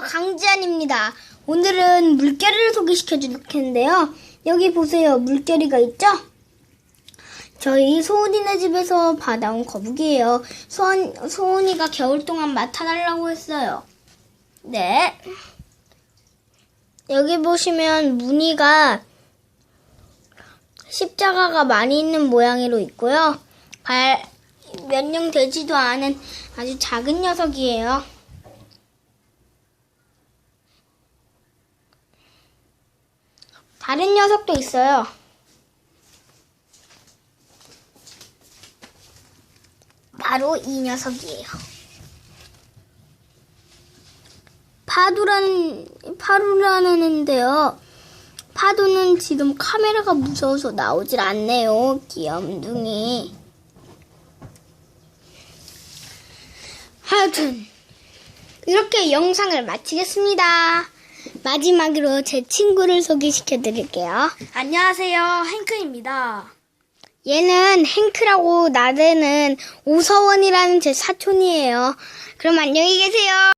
강지안입니다. 오늘은 물개리를 소개시켜 줄 텐데요. 여기 보세요. 물개리가 있죠? 저희 소은이네 집에서 받아온 거북이에요. 소은, 소은이가 겨울 동안 맡아달라고 했어요. 네. 여기 보시면 무늬가 십자가가 많이 있는 모양으로 있고요. 발, 몇 년 되지도 않은 아주 작은 녀석이에요. 다른 녀석도 있어요. 바로 이 녀석이에요. 파도라는, 파루라는 애인데요. 파도는 지금 카메라가 무서워서 나오질 않네요. 귀염둥이. 하여튼, 이렇게 영상을 마치겠습니다. 마지막으로 제 친구를 소개시켜 드릴게요. 안녕하세요, 행크입니다. 얘는 행크라고 나대는 오서원이라는 제 사촌이에요. 그럼 안녕히 계세요.